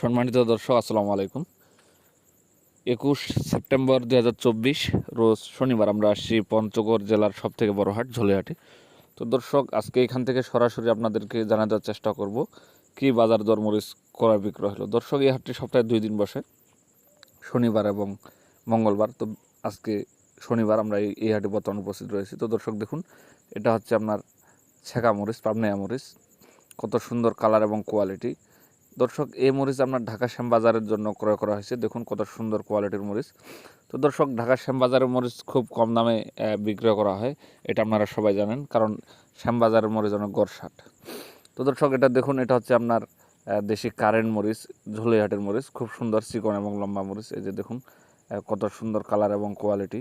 সম্মানিত দর্শক, আসসালামু আলাইকুম। একুশ সেপ্টেম্বর দু হাজার চব্বিশ, রোজ শনিবার আমরা আসছি পঞ্চগড় জেলার সব থেকে বড় হাট, ঝোলেহাটে। তো দর্শক, আজকে এখান থেকে সরাসরি আপনাদেরকে জানা দেওয়ার চেষ্টা করব, কি বাজার দর মরিচ ক্রয় বিক্রয় হলো। দর্শক, এই হাটটি সপ্তাহে দুই দিন বসে, শনিবার এবং মঙ্গলবার। তো আজকে শনিবার আমরা এই হাটে বর্তমান উপস্থিত রয়েছি। তো দর্শক, দেখুন, এটা হচ্ছে আপনার ছেঁকা মরিচ পাবনায়া মরিচ। কত সুন্দর কালার এবং কোয়ালিটি। দর্শক, এই মরিচ আপনার ঢাকা শ্যাম বাজারের জন্য ক্রয় করা হয়েছে। দেখুন কত সুন্দর কোয়ালিটির মরিচ। তো দর্শক, ঢাকা শ্যাম বাজারের মরিচ খুব কম দামে বিক্রয় করা হয়। এটা আপনারা সবাই জানেন, কারণ শ্যাম বাজারের মরিচ অনেক গড়সাট। তো দর্শক, এটা দেখুন, এটা হচ্ছে আপনার দেশি কারেন্ট মরিচ, ঝুলিহাটের মরিচ। খুব সুন্দর চিকন এবং লম্বা মরিচ। এই যে দেখুন কত সুন্দর কালার এবং কোয়ালিটি।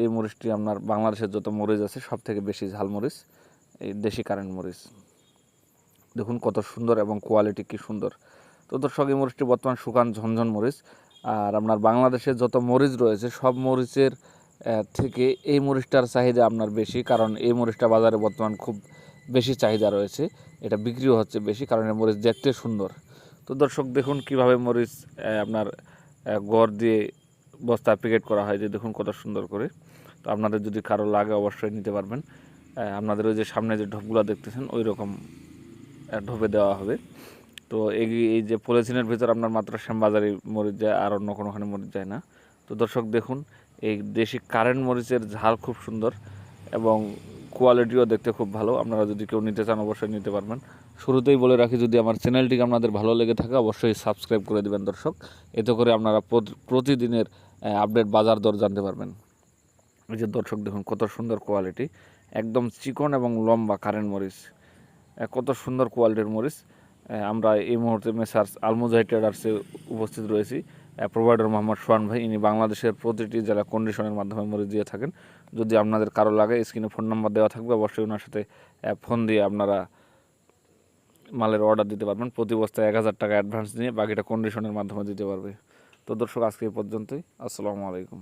এই মরিচটি আপনার বাংলাদেশের যত মরিচ আছে সব থেকে বেশি ঝাল মরিচ, এই দেশি কারেন্ট মরিচ। দেখুন কত সুন্দর এবং কোয়ালিটি কি সুন্দর। তো দর্শক, এই মরিচটি বর্তমান শুকান ঝনঝন মরিচ। আর আপনার বাংলাদেশে যত মরিচ রয়েছে, সব মরিচের থেকে এই মরিচটার চাহিদা আপনার বেশি। কারণ এই মরিচটা বাজারে বর্তমান খুব বেশি চাহিদা রয়েছে। এটা বিক্রিও হচ্ছে বেশি, কারণ এই মরিচ দেখতে সুন্দর। তো দর্শক, দেখুন কীভাবে মরিচ আপনার গড় দিয়ে বস্তা প্যাকেট করা হয় যে দেখুন কত সুন্দর করে। তো আপনাদের যদি কারও লাগে অবশ্যই নিতে পারবেন। আপনাদের ওই যে সামনে যে ঢোপগুলো দেখতেছেন ওই রকম ঢোপে দেওয়া হবে। তো এই এই যে পলিথিনের ভিতর আপনার মাত্র শ্যামবাজারি মরিচ যায়, আর অন্য কোনোখানে মরিচ যায় না। তো দর্শক দেখুন, এই দেশি কারেন্ট মরিচের ঝাল খুব সুন্দর এবং কোয়ালিটিও দেখতে খুব ভালো। আপনারা যদি কেউ নিতে চান, অবশ্যই নিতে পারবেন। শুরুতেই বলে রাখি, যদি আমার চ্যানেলটিকে আপনাদের ভালো লেগে থাকে, অবশ্যই সাবস্ক্রাইব করে দেবেন দর্শক। এতে করে আপনারা প্রতিদিনের আপডেট বাজার দর জানতে পারবেন। এই যে দর্শক দেখুন, কত সুন্দর কোয়ালিটি। একদম চিকন এবং লম্বা কারেন্ট মরিচ। কত সুন্দর কোয়ালিটির মরিচ। আমরা এই মুহূর্তে মেসার্স আলমুজাহি ট্রেডার্সে উপস্থিত রয়েছি। প্রোভাইডার মোহাম্মদ সোহান ভাই, ইনি বাংলাদেশের প্রতিটি জেলা কন্ডিশনের মাধ্যমে মরিচ দিয়ে থাকেন। যদি আপনাদের কারও লাগে স্ক্রিনে ফোন নাম্বার দেওয়া থাকবে, অবশ্যই ওনার সাথে ফোন দিয়ে আপনারা মালের অর্ডার দিতে পারবেন। প্রতি বস্তায় এক হাজার টাকা অ্যাডভান্স নিয়ে বাকিটা কন্ডিশনের মাধ্যমে দিতে পারবে। তো দর্শক, আজকে এই পর্যন্তই। আসসালামু আলাইকুম।